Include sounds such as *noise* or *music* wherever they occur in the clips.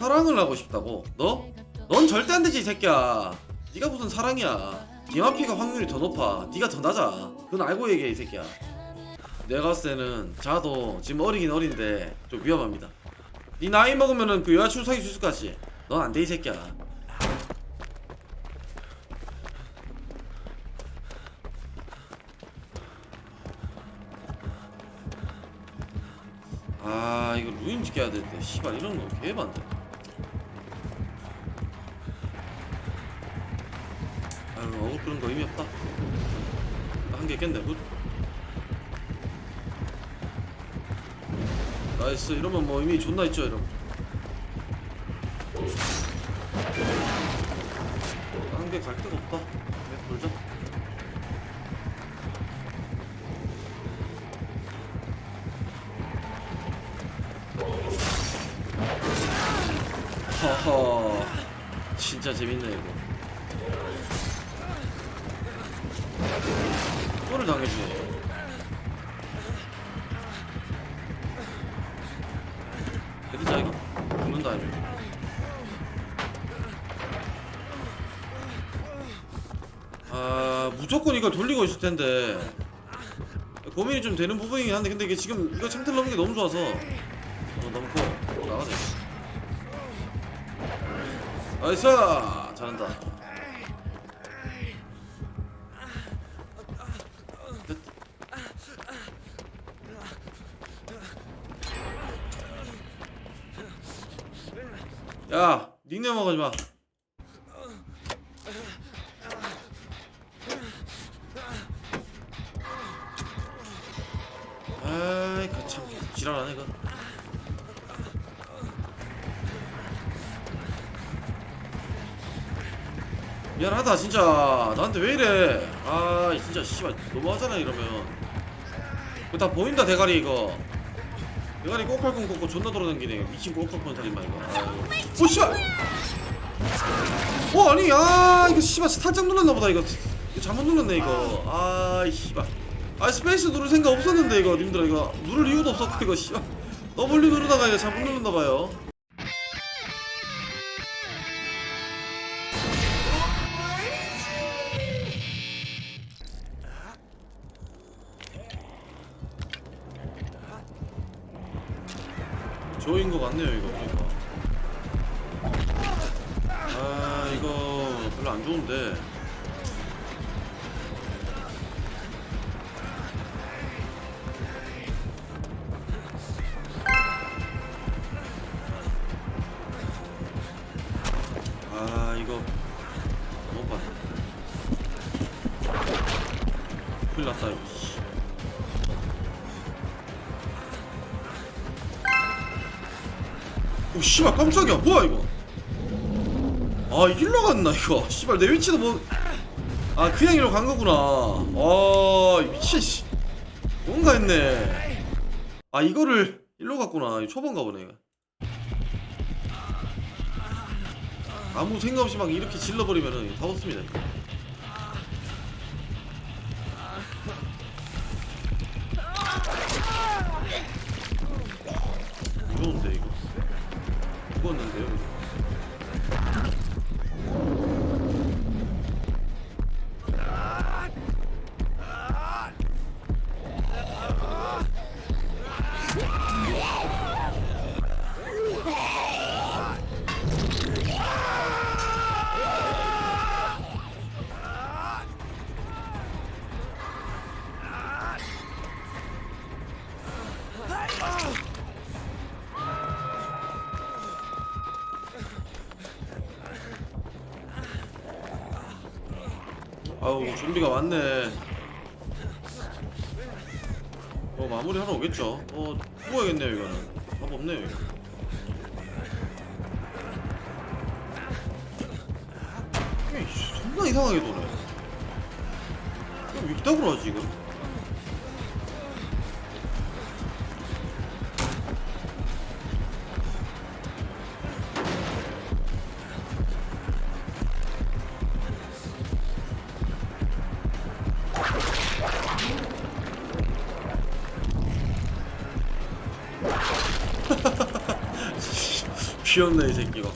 사랑을 하고 싶다고? 너? 넌 절대 안 되지 이 새끼야. 네가 무슨 사랑이야. 디마피가 확률이 더 높아. 네가 더 낮아. 그건 알고 얘기해 이 새끼야. 내가 봤을 때는 자도 지금 어리긴 어린데 좀 위험합니다. 네 나이 먹으면은 그 여자친구 사귈 수 있을 것 같지? 넌 안 돼 이 새끼야. 아 이거 루인 지켜야 되는데. 씨발 이런 거 개반대 어글 끄는 거 의미 없다. 한 개 깼네 굿. 나이스 이러면 뭐 의미 존나 있죠 여러분. 한 개 갈 데가 없다. 네, 돌자. 허허. 진짜 재밌네 이거 또를 당해주네 헤드자 이거 죽는다 이거 아 무조건 이걸 돌리고 있을 텐데. 고민이 좀 되는 부분이긴 한데 근데 이게 지금 이거 창틀 넘는 게 너무 좋아서. 어, 넘고 나가자 나이스! 잘한다 야 닉네임 먹하지 마. 아이 그참 지랄하네 이거. 미안하다 진짜. 나한테 왜 이래? 아 진짜 씨발 너무하잖아 이러면. 다 보인다 대가리 이거 대가리 꼬칼콘 꽂고 존나 돌아다니네. 미친 꼬칼콘 살인마 이거. 오 씨발! 어 아니 아 이거 씨발 살짝 눌렀나 보다 이거. 이거 잘못 눌렀네 이거. 아이 씨발. 아 스페이스 누를 생각 없었는데 이거 님들아 이거. 누를 이유도 없었고 이거 씨발. W 누르다가 이거 잘못 눌렀나 봐요 저인 것 같네요 이거. 보니까 아 이거 별로 안 좋은데. 아 이거 너무 봐. 큰일 이거 오 씨발 깜짝이야. 뭐야 이거? 아 일로 갔나 이거? 씨발 내 위치도 뭐아 그냥 일로 간 거구나. 아 미친 씨. 뭔가 했네. 아 이거를 일로 갔구나. 이거 초반가 보네. 이거 아무 생각 없이 막 이렇게 질러버리면은 다 없습니다 아우 준비가 왔네. 어 마무리 하러 오겠죠? 어 죽어야겠네요 이거는. 답 없네요 이거. 이게 존나 이상하게 도네. 이거 왜 이따구로 하지 지금 귀엽네 이 새끼 이거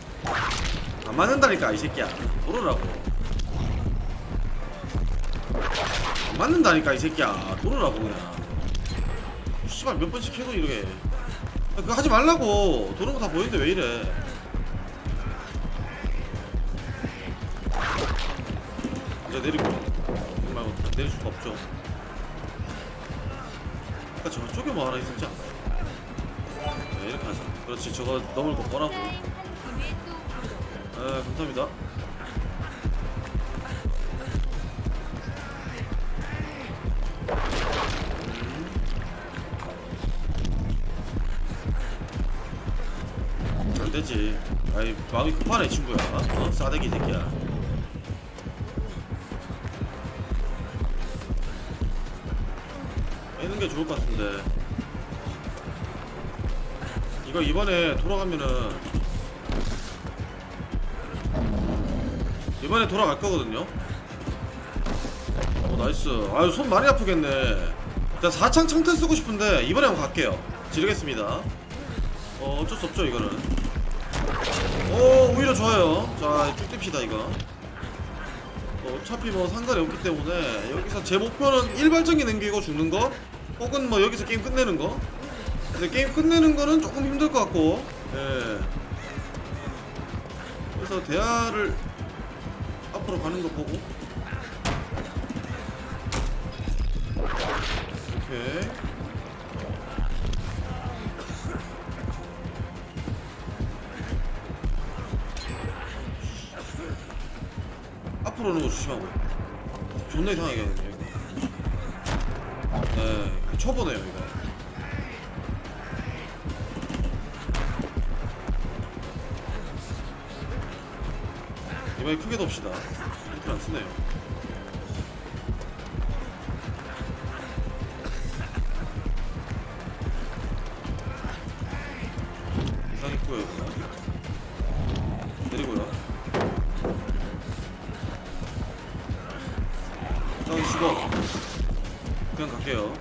안 맞는다니까 이 새끼야. 도르라고. 안 맞는다니까 이 새끼야. 도르라고 그냥. 씨발 몇 번씩 해도 이러게. 아, 그거 하지 말라고. 도는 거 다 보이는데 왜 이래? 이제 내리고. 말고 내릴 수가 없죠. 아까 저쪽에 뭐 하나 있었지 않나요? 네, 이렇게 하자 그렇지 저거 넘을 거 뭐라고 네 감사합니다 잘 되지. 아이 마음이 급하네 친구야. 어? 싸대기 새끼야. 빼는 게 좋을 것 같은데. 이거 이번에 돌아가면은 이번에 돌아갈 거거든요. 오 나이스. 아유 손 많이 아프겠네. 일단 4창 창틀 쓰고 싶은데 이번에 한번 갈게요. 지르겠습니다. 어 어쩔 수 없죠 이거는. 오 오히려 좋아요 자쭉 뜁시다 이거 어, 어차피 뭐 상관이 없기 때문에 여기서 제 목표는 일발적인 넘기고 죽는 거 혹은 뭐 여기서 게임 끝내는 거 근데 게임 끝내는 거는 조금 힘들 것 같고. 예. 그래서 대화를 앞으로 가는 거 보고. 오케이. 앞으로 오는 거 조심하고. 존나 이상하게 이거. 네 초보네요 이거 이번에 크게 덥시다 힌트 안 쓰네요 이상 있고요 내리고요 자, 죽어. 그냥 갈게요.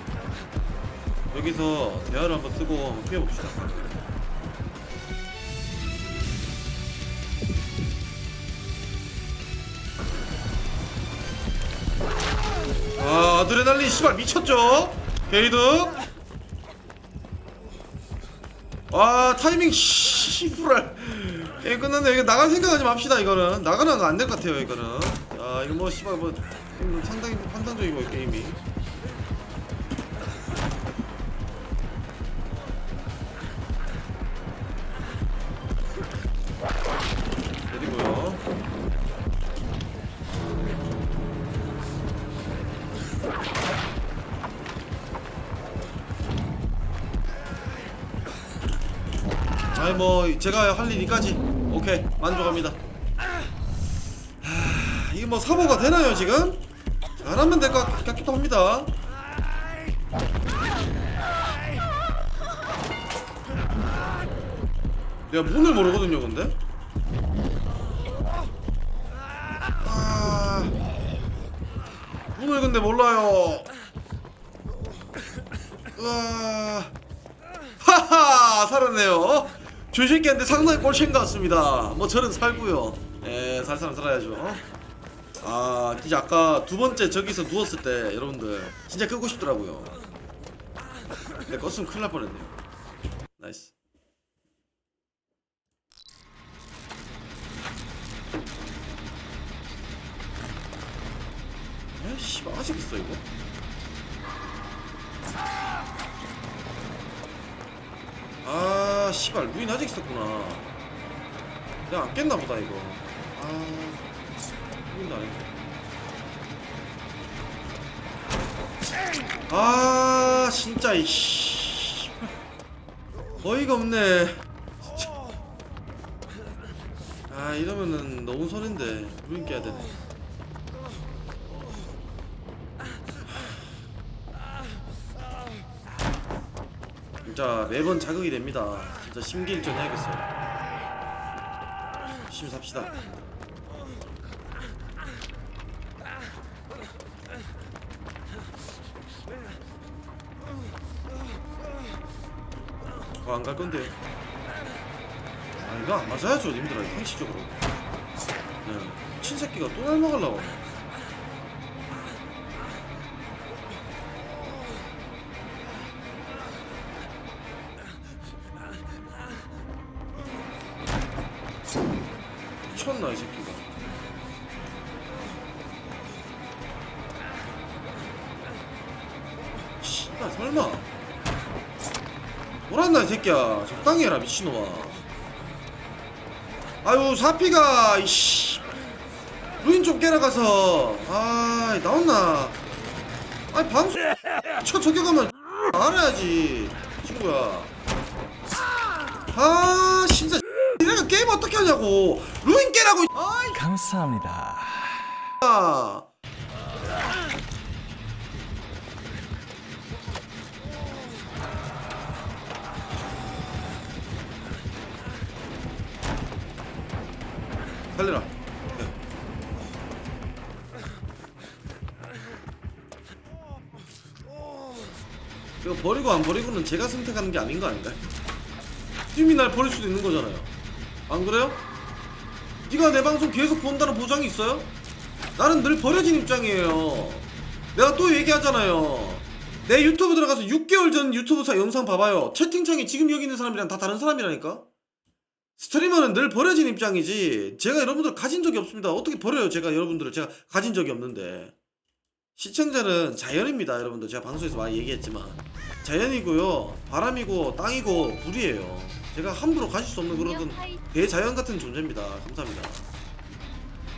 여기서 대화를 한번 쓰고 한번 피해봅시다. 아, 아드레날린 씨발 미쳤죠? 게이드. 와, 타이밍 씨부랄. 게임 끝났네. 이거 나갈 생각하지 맙시다. 이거는 나가는 거 안 될 것 같아요. 이거는. 아, 이거 뭐 씨발 뭐 상당히 판단적이고 게임이. 뭐 제가 할 일이까지 오케이 만족합니다. 하, 이게 뭐 사보가 되나요 지금? 잘하면 될 것 같기도 합니다. 내가 문을 모르거든요 근데 아, 문을 근데 몰라요 으아 하하 살았네요 주식기한테 상당히 꼴찌인 것 같습니다. 뭐 저는 살고요. 예 살 사람 살아야죠. 아 진짜 아까 두 번째 저기서 누웠을 때 여러분들 진짜 끄고 싶더라고요. 근데 껐으면 큰일 날 뻔했네요. 나이스. 에이씨 아직 있어 이거 아 씨발 루인 아직 있었구나. 내가 안 깼나 보다 이거. 아 루인도 아니고. 아 진짜 이씨. 어이가 없네. 진짜. 아 이러면은 너무 손인데 루인 깨야 되네 진짜 매번 자극이 됩니다. 진짜 심기일전 해야겠어요. 열심히 삽시다. 어, 안갈 건데요. 아, 이거 안 맞아야죠 님들아 상식적으로 네. 친새끼가 또 닮아가려고 씨발 설마. 뭐란다 이 새끼야. 적당히 해라 미친놈아. 아유 사피가 이씨. 루인 좀 깨러 가서. 아 나왔나? 아니 방송 *laughs* 쳐 저격하면 *laughs* 알아야지 친구야. 아 진짜 *laughs* 내가 게임 어떻게 하냐고. 루인 깨라고 아이 감사합니다. 아 살려라 네. 이거 버리고 안 버리고는 제가 선택하는 게 아닌 거 아닌가요? 팀이 날 버릴 수도 있는 거잖아요 안 그래요? 네가 내 방송 계속 본다는 보장이 있어요? 나는 늘 버려진 입장이에요. 내가 또 얘기하잖아요. 내 유튜브 들어가서 6개월 전 유튜브 사 영상 봐봐요. 채팅창에 지금 여기 있는 사람이랑 다 다른 사람이라니까? 스트리머는 늘 버려진 입장이지. 제가 여러분들 가진 적이 없습니다. 어떻게 버려요? 제가 여러분들을 제가 가진 적이 없는데. 시청자는 자연입니다. 여러분들 제가 방송에서 많이 얘기했지만 자연이고요. 바람이고 땅이고 불이에요. 제가 함부로 가질 수 없는 그런 대자연 같은 존재입니다. 감사합니다.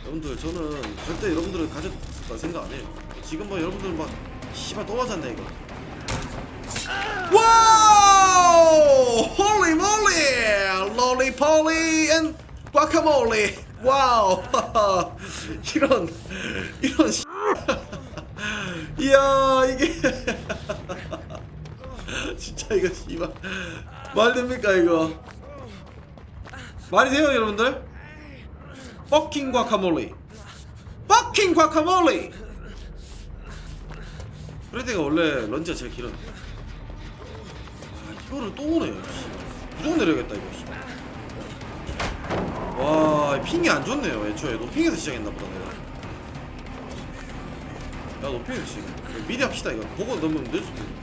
여러분들 저는 절대 여러분들을 가졌다 생각 안 해요. 지금 뭐 여러분들 막 씨발 또 맞았네 이거. 와우! 홀리 롤리폴리 앤 과카몰리! 와우! 이런 이런 씨. *laughs* 이야 이게 *laughs* 진짜 이거 씨발 말 됩니까 이거? 말이 돼요 여러분들? 퍼킹 과카몰리 퍼킹 과카몰리 프레디가 원래 런지가 제일 길었는데 아 이거를 또 오네 씨. 무조건 내려야겠다 이거 씨. 와 핑이 안 좋네요 애초에. 노핑에서 시작했나보다 내가. 야 노핑에서 시작 미리 합시다 이거. 보고 넘으면 늦을 수도 있어.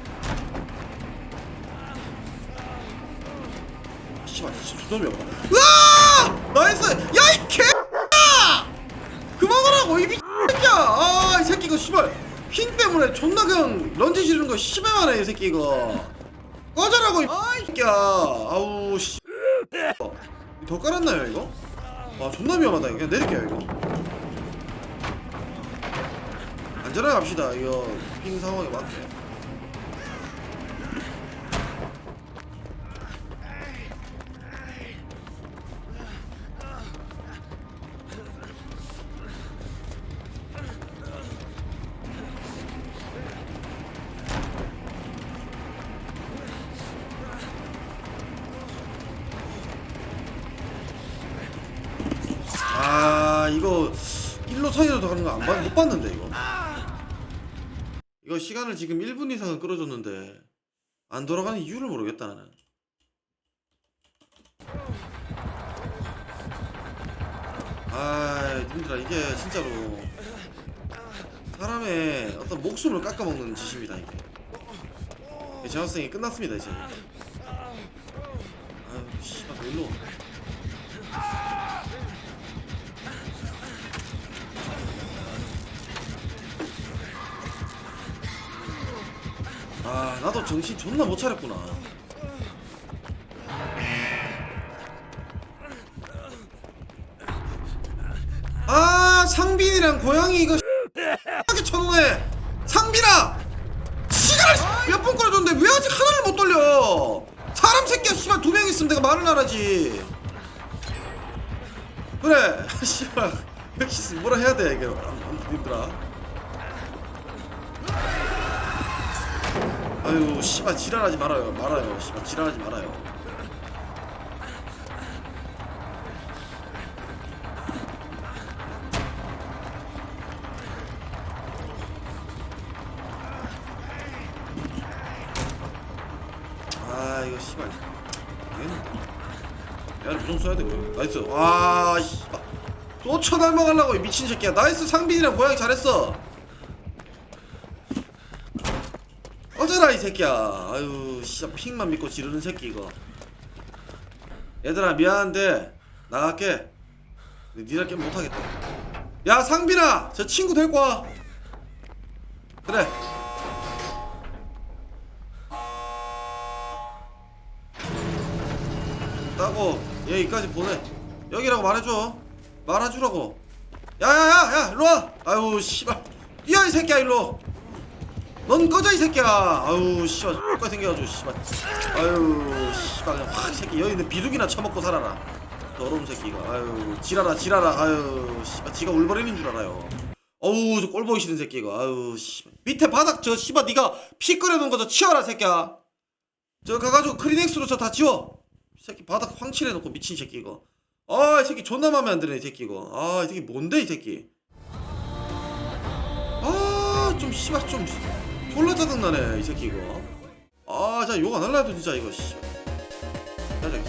씨발 진짜 존나 미워 으아! 나이스! 야이 개! 그만하라고 이 미새끼야! 아이 새끼 이거 씨발. 핑 때문에 존나 그냥 런지 지르는 거 씨발하네 이 새끼 이거. 꺼져라고 이 아이 새끼야. 아우 씨 더 깔았나요 이거? 와 존나 위험하다. 그냥 내릴게요 이거. 안전하게 갑시다. 이거 핑 상황에 맞게 이거 일로 사이로 가는 거안못 봤는데 이거. 이거 시간을 지금 1분 이상은 끌어줬는데 안 돌아가는 이유를 모르겠다 나는. 아 님들아 이게 진짜로 사람의 어떤 목숨을 깎아먹는 짓입니다 이게. 이 제화성이 끝났습니다 이제 아 정신 존나 못 차렸구나. 아 상빈이랑 고양이 이거 하게 쳐놓네. 상빈아! 시간을 몇번 끌어줬는데 왜 아직 하나를 못 돌려? 사람 새끼야 씨발. 두 명 있으면 내가 말을 안 하지. 그래. *laughs* 씨발. 역시 뭐라 해야 돼 이게? 님들아 아유 씨발 지랄하지 말아요. 말아요. 씨발 지랄하지 말아요. 아 이거 씨발. 야 무정 써야 돼 그래. 나이스. 와 씨발. 이 미친 새끼야. 나이스 상빈이랑 고양이 잘했어 어쩌라 이 새끼야. 아유 씨발 픽만 믿고 지르는 새끼 이거. 얘들아 미안한데 나갈게. 니랑 게임 못하겠다. 야 상빈아! 저 친구 데리고 와. 그래. 따고 얘 여기까지 보내. 여기라고 말해줘. 말해주라고. 야야야야 일로와. 아유 씨발. 뛰어 이 새끼야 일로 넌 꺼져 이 새끼야. 아유 씨발 X가 생겨가지고 씨발. 아유 씨발 그냥 확이 새끼. 여기 있는 비둘기나 처먹고 살아라. 더러운 새끼가. 아유 지랄아 지랄아. 아유 씨발 지가 울버린인 줄 알아요. 어우 저 꼴보기 싫은 새끼가. 아유 씨발. 밑에 바닥 저 씨발 네가 피 끓여놓은 거 저 치워라 새끼야. 저 가가지고 크리넥스로 저 다 지워. 이 새끼 바닥 황칠해놓고 미친 새끼 이거. 아 이 새끼 존나 맘에 안 드네 이 새끼 이거. 아이 새끼 뭔데 이 새끼. 아 좀 씨발 좀 졸라 짜증나네 이 새끼 이거. 아욕안 할라 해도 진짜 이거 자 저기